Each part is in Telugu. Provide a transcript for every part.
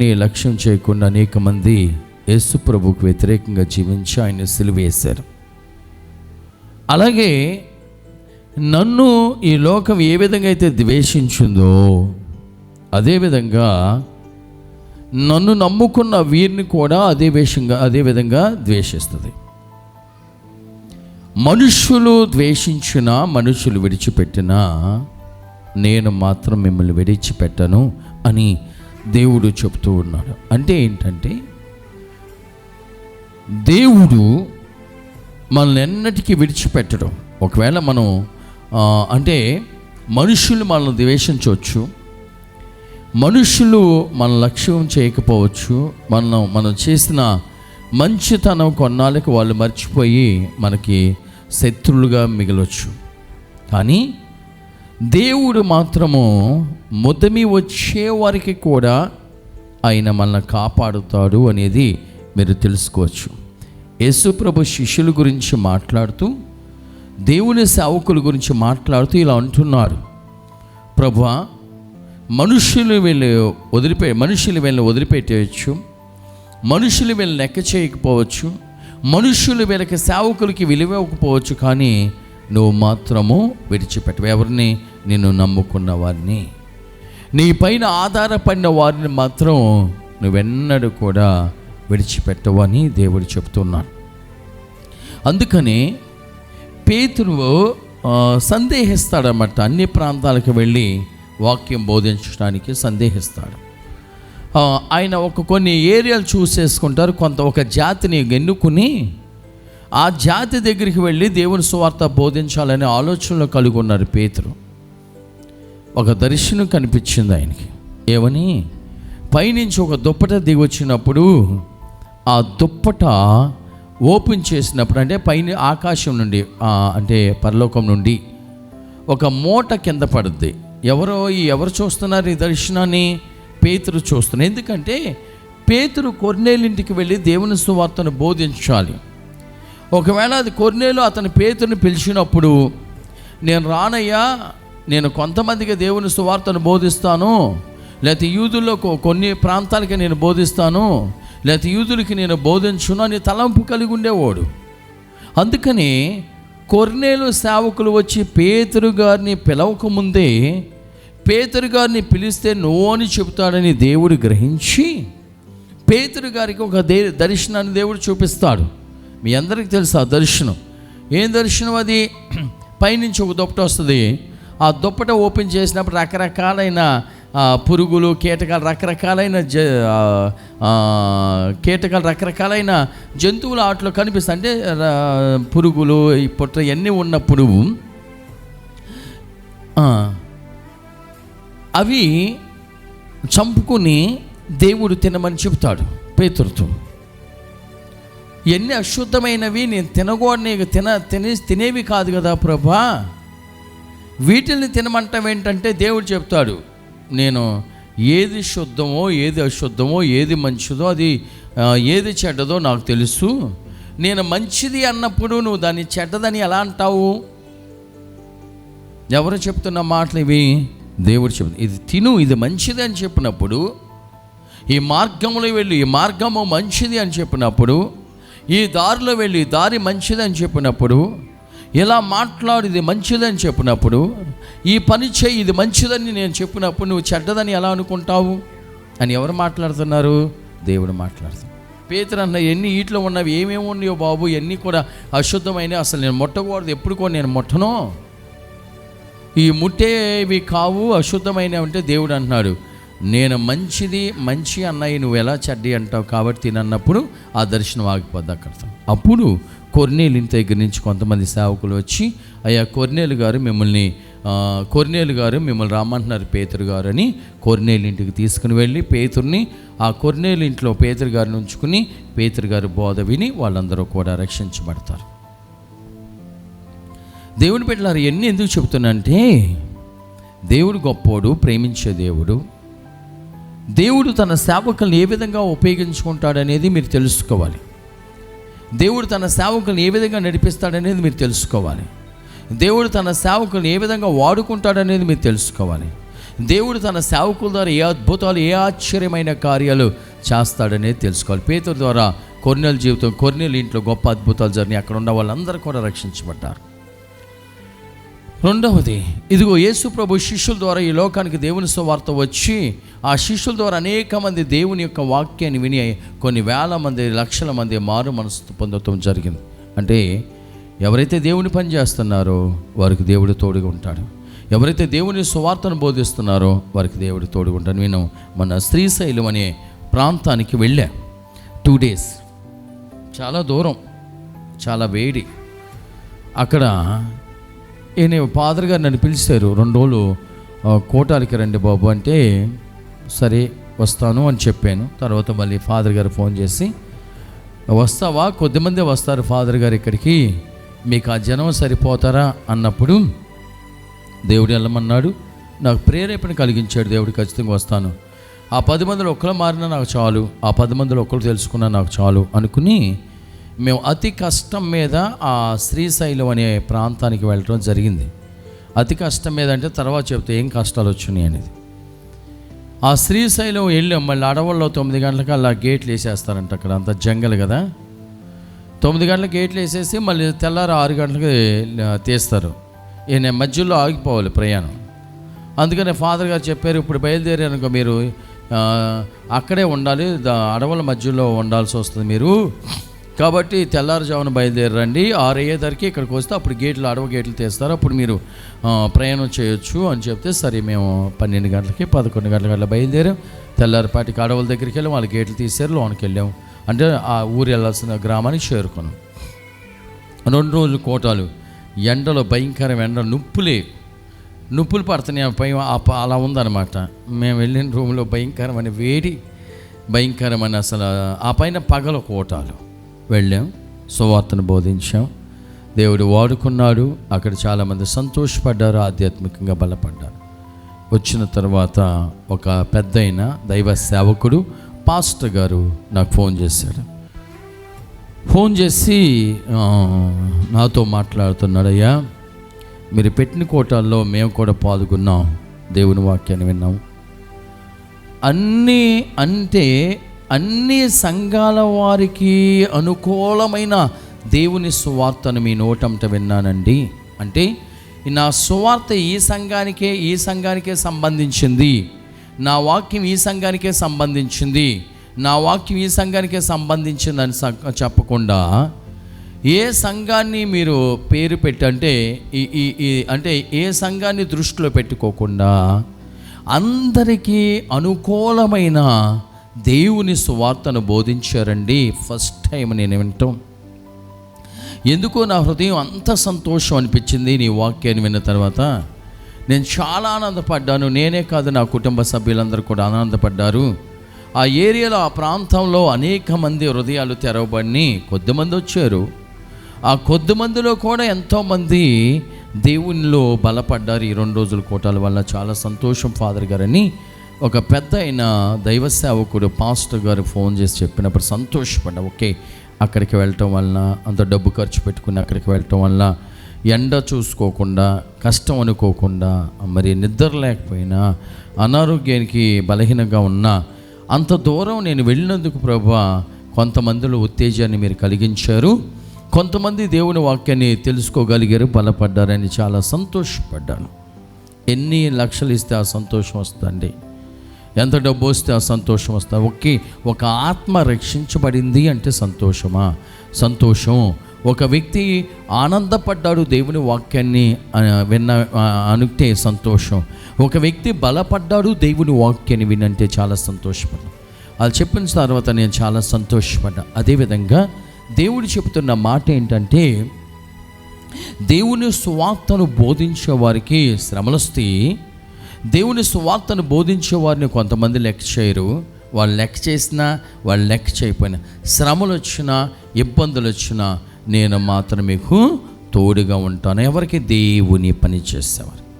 దేవుడిని లక్ష్యం చేయకుండా అనేక మంది యేసు ప్రభుకు వ్యతిరేకంగా జీవించి ఆయన సిలువేశారు అలాగే నన్ను ఈ లోకం ఏ విధంగా అయితే ద్వేషించిందో అదేవిధంగా నన్ను నమ్ముకున్న వీరిని కూడా అదే విషంగా అదే విధంగా ద్వేషిస్తుంది. మనుషులు ద్వేషించిన మనుషులు విడిచిపెట్టినా నేను మాత్రం మిమ్మల్ని విడిచిపెట్టను అని దేవుడు చెప్తూ ఉన్నాడు. అంటే ఏంటంటే దేవుడు మనల్ని ఎన్నటికీ విడిచిపెట్టడం. ఒకవేళ మనం అంటే మనుషులు మనల్ని ద్వేషించవచ్చు మనుషులు మన లక్ష్యం చేయకపోవచ్చు మనం మనం చేసిన మంచితనం కొన్నాళ్ళకి వాళ్ళు మర్చిపోయి మనకి శత్రులుగా మిగలొచ్చు. కానీ దేవుడు మాత్రము ముదమి వచ్చే వారికి కూడా ఆయన మనల్ని కాపాడుతాడు అనేది మీరు తెలుసుకోవచ్చు. యేసుప్రభు శిష్యుల గురించి మాట్లాడుతూ దేవుని సేవకుల గురించి మాట్లాడుతూ ఇలా అంటున్నారు. ప్రభు మనుషులు వీళ్ళు వదిలిపే మనుషులు వీళ్ళని వదిలిపెట్టేయచ్చు. మనుషులు వీళ్ళని లెక్క చేయకపోవచ్చు. మనుషులు వీళ్ళకి సేవకులకి విలువ ఇవ్వకపోవచ్చు కానీ నువ్వు మాత్రము విడిచిపెట్టవు. ఎవరిని? నిన్ను నమ్ముకున్న వారిని. నీ పైన ఆధారపడిన వారిని మాత్రం నువ్వెన్నడూ కూడా విడిచిపెట్టవని దేవుడు చెప్తున్నాడు. అందుకని పేతురు సందేహిస్తాడనమాట సందేహిస్తాడన్నమాట. అన్ని ప్రాంతాలకు వెళ్ళి వాక్యం బోధించడానికి సందేహిస్తాడు. ఆయన ఒక కొన్ని ఏరియాలు చూసేసుకుంటారు. కొంత ఒక జాతిని ఎన్నుకుని ఆ జాతి దగ్గరికి వెళ్ళి దేవుని సువార్త బోధించాలనే ఆలోచనలో కలిగి ఉన్నారు పేతురు. ఒక దర్శనం కనిపించింది ఆయనకి. ఏమని? పైనుంచి ఒక దుప్పట దిగి వచ్చినప్పుడు ఆ దుప్పట ఓపెన్ చేసినప్పుడు అంటే పైన ఆకాశం నుండి అంటే పరలోకం నుండి ఒక మూట కింద పడుద్ది. ఎవరో ఈ ఎవరు చూస్తున్నారు ఈ దర్శనాన్ని? పేతురు చూస్తున్నారు. ఎందుకంటే పేతురు కొర్నేలింటికి వెళ్ళి దేవుని సువార్తను బోధించాలి. ఒకవేళ అది కొర్నేలు అతని పేతుని పిలిచినప్పుడు నేను రానయ్యా నేను కొంతమందికి దేవుని సువార్తను బోధిస్తాను. లేకపోతే యూదుల్లో కొన్ని ప్రాంతాలకి నేను బోధిస్తాను. లేకపోతే యూదులకి నేను బోధించును అని తలంపు కలిగి ఉండేవాడు. అందుకని కొర్నేలు సేవకులు వచ్చి పేతురు గారిని పిలవకముందే పేతురు గారిని పిలిస్తే నువ్వు అని చెబుతాడని దేవుడు గ్రహించి పేతురు గారికి ఒక దే దర్శనాన్ని దేవుడు చూపిస్తాడు. మీ అందరికీ తెలుసు ఆ దర్శనం. ఏం దర్శనం అది? పైనుంచి ఒక దొప్పట వస్తుంది. ఆ దుప్పట ఓపెన్ చేసినప్పుడు రకరకాలైన పురుగులు కీటకాలు రకరకాలైన జ కీటకాలు రకరకాలైన జంతువులు ఆటలు కనిపిస్తాయి. అంటే పురుగులు ఈ పుట్ర ఇవన్నీ ఉన్నప్పుడు అవి చంపుకుని దేవుడు తినమని చెప్తాడు పేతురుతో. ఎన్ని అశుద్ధమైనవి నేను తినకూడని తిన తినే తినేవి కాదు కదా ప్రభా. వీటిని తినమంటాం ఏంటంటే దేవుడు చెప్తాడు నేను ఏది శుద్ధమో ఏది అశుద్ధమో ఏది మంచిదో అది ఏది చెడ్డదో నాకు తెలుసు. నేను మంచిది అన్నప్పుడు నువ్వు దాన్ని చెడ్డదని ఎలా అంటావు? ఎవరు చెప్తున్న మాటలు ఇవి? దేవుడు చెప్తుంది. ఇది తిను ఇది మంచిది అని చెప్పినప్పుడు ఈ మార్గంలో వెళ్ళి ఈ మార్గము మంచిది అని చెప్పినప్పుడు ఈ దారిలో వెళ్ళి దారి మంచిది అని చెప్పినప్పుడు ఇలా మాట్లాడు ఇది మంచిదని చెప్పినప్పుడు ఈ పని చేయి ఇది మంచిదని నేను చెప్పినప్పుడు నువ్వు చెడ్డదని ఎలా అనుకుంటావు? అని ఎవరు మాట్లాడుతున్నారు? దేవుడు మాట్లాడుతున్నారు పేతురు అన్న ఎన్ని ఈట్లో ఉన్నవి ఏమేమి ఉన్నాయో బాబు ఎన్ని కూడా అశుద్ధమైన అసలు నేను ముట్టకూడదు ఎప్పుడు కూడా నేను ముట్టను. ఈ ముట్టేవి కావు అశుద్ధమైనవి అంటే దేవుడు అంటున్నాడు నేను మంచిది మంచి అన్నయ్య నువ్వు ఎలా చెడ్డి అంటావు కాబట్టి తినన్నప్పుడు ఆ దర్శనం ఆగిపోద్ది అక్కడ. అప్పుడు కొర్నేలు ఇంటి దగ్గర నుంచి కొంతమంది సేవకులు వచ్చి అయ్యా కొర్నేలు గారు మిమ్మల్ని కొర్నేలు గారు మిమ్మల్ని రమ్మంటున్నారు పేతురు గారు అని కొర్నేలు ఇంటికి తీసుకుని వెళ్ళి పేతుర్ని ఆ కొర్నేలు ఇంట్లో పేతురు గారిని ఉంచుకుని పేతురు గారు బోధ విని వాళ్ళందరూ కూడా రక్షించబడతారు. దేవుని బిడ్డలారు ఎన్ని ఎందుకు చెబుతున్నంటే దేవుడు గొప్పోడు ప్రేమించే దేవుడు. దేవుడు తన సేవకులను ఏ విధంగా ఉపయోగించుకుంటాడనేది మీరు తెలుసుకోవాలి. దేవుడు తన సేవకులను ఏ విధంగా నడిపిస్తాడనేది మీరు తెలుసుకోవాలి. దేవుడు తన సేవకులను ఏ విధంగా వాడుకుంటాడనేది మీరు తెలుసుకోవాలి. దేవుడు తన సేవకుల ద్వారా ఏ అద్భుతాలు ఏ ఆశ్చర్యమైన కార్యాలు చేస్తాడనేది తెలుసుకోవాలి. పేతుల ద్వారా కొర్నెల జీవితం కొర్నెల ఇంట్లో గొప్ప అద్భుతాలు జరిగినాయి. అక్కడ ఉన్న వాళ్ళందరూ కూడా రక్షించబడ్డారు. రెండవది ఇదిగో యేసు ప్రభు శిష్యుల ద్వారా ఈ లోకానికి దేవుని సువార్త వచ్చి ఆ శిష్యుల ద్వారా అనేక మంది దేవుని యొక్క వాక్యాన్ని విని కొన్ని వేల మంది లక్షల మంది మారు మనసు పొందటం జరిగింది. అంటే ఎవరైతే దేవుని పని చేస్తున్నారో వారికి దేవుడు తోడుగా ఉంటాడు. ఎవరైతే దేవుని సువార్తను బోధిస్తున్నారో వారికి దేవుడు తోడుగా ఉంటాడు. నేను మన శ్రీశైలం అనే ప్రాంతానికి వెళ్ళా. టూ డేస్ చాలా దూరం. చాలా వేడి. అక్కడ ఈయన ఫాదర్ గారు నన్ను పిలిచారు. రెండు రోజులు కోటాలకి రండి బాబు అంటే సరే వస్తాను అని చెప్పాను. తర్వాత మళ్ళీ ఫాదర్ గారు ఫోన్ చేసి వస్తావా? కొద్దిమంది వస్తారు ఫాదర్ గారు ఇక్కడికి. మీకు ఆ జనం సరిపోతారా? అన్నప్పుడు దేవుడు వెళ్ళమన్నాడు. నాకు ప్రేరేపణ కలిగించాడు దేవుడు ఖచ్చితంగా వస్తాను. ఆ పది మందిలో ఒక్కరు మారినా నాకు చాలు. ఆ పది మందిలో ఒక్కరు తెలుసుకున్నా నాకు చాలు అనుకుని మేము అతి కష్టం మీద ఆ శ్రీశైలం అనే ప్రాంతానికి వెళ్ళడం జరిగింది. అతి కష్టం మీద అంటే తర్వాత చెప్తే ఏం కష్టాలు వచ్చినాయి అనేది. ఆ శ్రీశైలం వెళ్ళాం మళ్ళీ అడవుల్లో తొమ్మిది గంటలకు అలా గేట్లు వేసేస్తారంట అక్కడ అంత జంగల్ కదా. తొమ్మిది గంటలకు గేట్లు వేసేసి మళ్ళీ తెల్లారి ఆరు గంటలకు తీస్తారు. ఈయన మధ్యలో ఆగిపోవాలి ప్రయాణం. అందుకనే ఫాదర్ గారు చెప్పారు ఇప్పుడు బయలుదేరారనుకో మీరు అక్కడే ఉండాలి అడవుల మధ్యలో ఉండాల్సి వస్తుంది మీరు. కాబట్టి తెల్లారుజామున బయలుదేరండి. ఆరు అయ్యేసరికి ఇక్కడికి వస్తే అప్పుడు గేట్లు అడవ గేట్లు తీస్తారు. అప్పుడు మీరు ప్రయాణం చేయొచ్చు అని చెప్తే సరే మేము పన్నెండు గంటలకి పదకొండు గంటల గంటల బయలుదేరాం. తెల్లారిపాటికి అడవుల దగ్గరికి వెళ్ళాం. వాళ్ళు గేట్లు తీసారు లోనికి వెళ్ళాము అంటే ఆ ఊరు వెళ్ళాల్సిన గ్రామానికి చేరుకున్నాం. రెండు రోజులు కోటాలు. ఎండలో భయంకరం ఎండ నుప్పులే. నుప్పులు పడుతున్నాయి ఆ పై అలా ఉందన్నమాట. మేము వెళ్ళిన రూమ్లో భయంకరమైన వేడి భయంకరమైన అసలు ఆ పైన పగల కోటాలు. వెళ్ళాం సువార్తను బోధించాం. దేవుడు వాడుకున్నాడు అక్కడ చాలామంది సంతోషపడ్డారు ఆధ్యాత్మికంగా బలపడ్డారు. వచ్చిన తర్వాత ఒక పెద్దయిన దైవ సేవకుడు పాస్టర్ గారు నాకు ఫోన్ చేశాడు ఫోన్ చేసి నాతో మాట్లాడుతున్నాడయ్యా మీరు పెట్టిన కోటాల్లో మేము కూడా పాల్గొన్నాం దేవుని వాక్యాన్ని విన్నాం. అన్నీ అంటే అన్ని సంఘాల వారికి అనుకూలమైన దేవుని సువార్తను మీ నోటంట విన్నానండి. అంటే నా సువార్త ఈ సంఘానికే ఈ సంఘానికే సంబంధించింది. నా వాక్యం ఈ సంఘానికే సంబంధించింది. నా వాక్యం ఈ సంఘానికే సంబంధించిందని స- చెప్పకుండా ఏ సంఘాన్ని మీరు పేరు పెట్టి అంటే ఈ ఈ- అంటే ఏ సంఘాన్ని దృష్టిలో పెట్టుకోకుండా అందరికీ అనుకూలమైన దేవుని సువార్తను బోధించారండి. ఫస్ట్ టైం నేను వింటాం ఎందుకో నా హృదయం అంత సంతోషం అనిపించింది నీ వాక్యాన్ని విన్న తర్వాత. నేను చాలా ఆనందపడ్డాను. నేనే కాదు నా కుటుంబ సభ్యులందరూ కూడా ఆనందపడ్డారు. ఆ ఏరియాలో ఆ ప్రాంతంలో అనేక మంది హృదయాలు తెరవబడి కొద్దిమంది వచ్చారు. ఆ కొద్ది మందిలో కూడా ఎంతోమంది దేవునిలో బలపడ్డారు. ఈ రెండు రోజుల కోటాల వల్ల చాలా సంతోషం ఫాదర్ గారని. ఒక పెద్ద అయిన దైవ సేవకుడు పాస్టర్ గారు ఫోన్ చేసి చెప్పినప్పుడు సంతోషపడ్డా. ఓకే అక్కడికి వెళ్ళటం వలన అంత డబ్బు ఖర్చు పెట్టుకుని అక్కడికి వెళ్ళటం వలన ఎండ చూసుకోకుండా కష్టం అనుకోకుండా మరి నిద్ర లేకపోయినా అనారోగ్యానికి బలహీనంగా ఉన్నా అంత దూరం నేను వెళ్ళినందుకు ప్రభా కొంతమందిలో ఉత్తేజాన్ని మీరు కలిగించారు. కొంతమంది దేవుని వాక్యాన్ని తెలుసుకోగలిగారు బలపడ్డారని చాలా సంతోషపడ్డాను. ఎన్ని లక్షలు ఇస్తే ఆ సంతోషం వస్తుందండి. ఎంత డబ్బు వస్తే ఆ సంతోషం వస్తా? ఒకే ఒక ఆత్మ రక్షించబడింది అంటే సంతోషమా? సంతోషం. ఒక వ్యక్తి ఆనందపడ్డాడు దేవుని వాక్యాన్ని విన్న అనుకుంటే సంతోషం. ఒక వ్యక్తి బలపడ్డాడు దేవుని వాక్యాన్ని వినంటే చాలా సంతోషపడ్డా. అది చెప్పిన తర్వాత నేను చాలా సంతోషపడ్డా. అదేవిధంగా దేవుడు చెబుతున్న మాట ఏంటంటే దేవుని సువార్తను బోధించే వారికి శ్రమలు వస్తాయి దేవుని సువార్తను బోధించే వారిని కొంతమంది లెక్క చేయరు. వాళ్ళు లెక్క చేసినా వాళ్ళు లెక్క చేయపోయినా శ్రమలు వచ్చినా ఇబ్బందులు వచ్చినా నేను మాత్రం మీకు తోడుగా ఉంటాను. ఎవరికి? దేవుని పని చేసేవారు.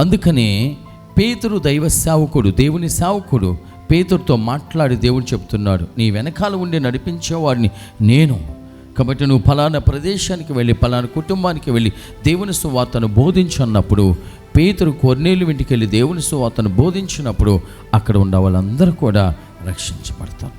అందుకని పేతురు దైవ సేవకుడు దేవుని సేవకుడు పేతురుతో మాట్లాడి దేవుడు చెప్తున్నాడు నీ వెనకాల ఉండి నడిపించేవాడిని నేను. కాబట్టి నువ్వు ఫలానా ప్రదేశానికి వెళ్ళి ఫలానా కుటుంబానికి వెళ్ళి దేవుని సువార్తను బోధించన్నప్పుడు పేతురు కొర్నేలు ఇంటికెళ్ళి దేవుని సువార్తను బోధించినప్పుడు అక్కడ ఉన్న వాళ్ళందరూ కూడా రక్షించబడతారు.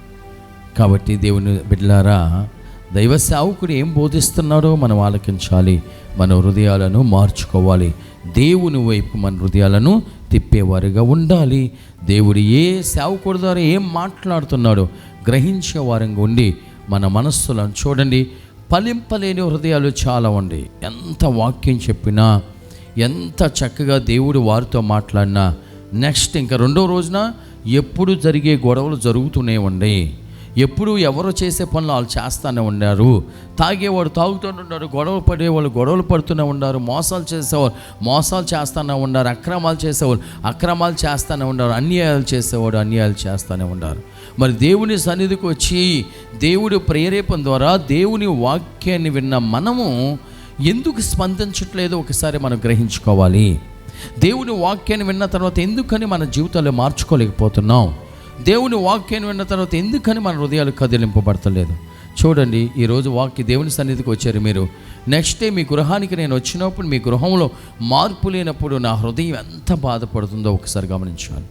కాబట్టి దేవుని బిడ్డలారా దైవ సేవకుడు ఏం బోధిస్తున్నాడో మనం ఆలకించాలి మన హృదయాలను మార్చుకోవాలి దేవుని వైపు మన హృదయాలను తిప్పేవారుగా ఉండాలి. దేవుడు ఏ సేవకుడు ద్వారా ఏం మాట్లాడుతున్నాడో గ్రహించే వారంగా ఉండి మన మనస్సులను చూడండి. ఫలింపలేని హృదయాలు చాలా ఉండి ఎంత వాక్యం చెప్పినా ఎంత చక్కగా దేవుడు వారితో మాట్లాడినా నెక్స్ట్ ఇంకా రెండో రోజున ఎప్పుడు జరిగే గొడవలు జరుగుతూనే ఉండే. ఎప్పుడు ఎవరు చేసే పనులు వాళ్ళు చేస్తూనే ఉన్నారు తాగేవాడు తాగుతూనే ఉన్నారు గొడవ పడేవాళ్ళు గొడవలు పడుతూనే ఉన్నారు మోసాలు చేసేవారు మోసాలు చేస్తూనే ఉన్నారు అక్రమాలు చేసేవాళ్ళు అక్రమాలు చేస్తూనే ఉన్నారు అన్యాయాలు చేసేవాడు అన్యాయాలు చేస్తూనే ఉన్నారు మరి దేవుని సన్నిధికి వచ్చి దేవుడి ప్రేరేపణ ద్వారా దేవుని వాక్యాన్ని విన్న మనము ఎందుకు స్పందించట్లేదో ఒకసారి మనం గ్రహించుకోవాలి. దేవుని వాక్యాన్ని విన్న తర్వాత ఎందుకని మన జీవితాలు మార్చుకోలేకపోతున్నాం? దేవుని వాక్యాన్ని విన్న తర్వాత ఎందుకని మన హృదయాలు కదిలింపబడతలేదు? చూడండి ఈరోజు వాక్య దేవుని సన్నిధికి వచ్చారు మీరు. నెక్స్ట్ డే మీ గృహానికి నేను వచ్చినప్పుడు మీ గృహంలో మార్పు లేనప్పుడు నా హృదయం ఎంత బాధపడుతుందో ఒకసారి గమనించాలి.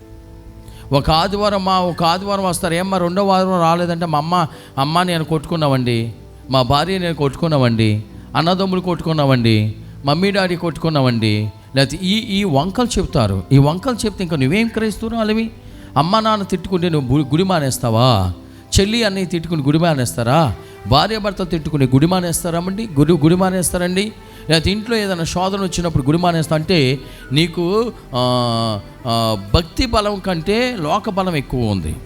ఒక ఆదివారం మా ఒక ఆదివారం వస్తారు. ఏమ్మా రెండో వారం రాలేదంటే మా అమ్మ అమ్మ నేను కొట్టుకున్నామండి. మా భార్య నేను కొట్టుకున్నామండి. అన్నదమ్ములు కొట్టుకున్నావండి మమ్మీ డాడీ కొట్టుకున్నావండి. లేకపోతే ఈ ఈ వంకలు చెప్తారు. ఈ వంకలు చెప్తే ఇంకా నువ్వేం క్రైస్తున్నావు అలవి? అమ్మ నాన్న తిట్టుకుంటే నువ్వు గు- గుడి మానేస్తావా? చెల్లి అన్నీ తిట్టుకుని గుడి మానేస్తారా? భార్య భర్త తిట్టుకుని గుడి మానేస్తారామండి గుడి గుడి మానేస్తారండి? లేకపోతే ఇంట్లో ఏదైనా శోధన వచ్చినప్పుడు గుడి మానేస్తా అంటే నీకు భక్తి బలం కంటే లోక బలం ఎక్కువ ఉంది.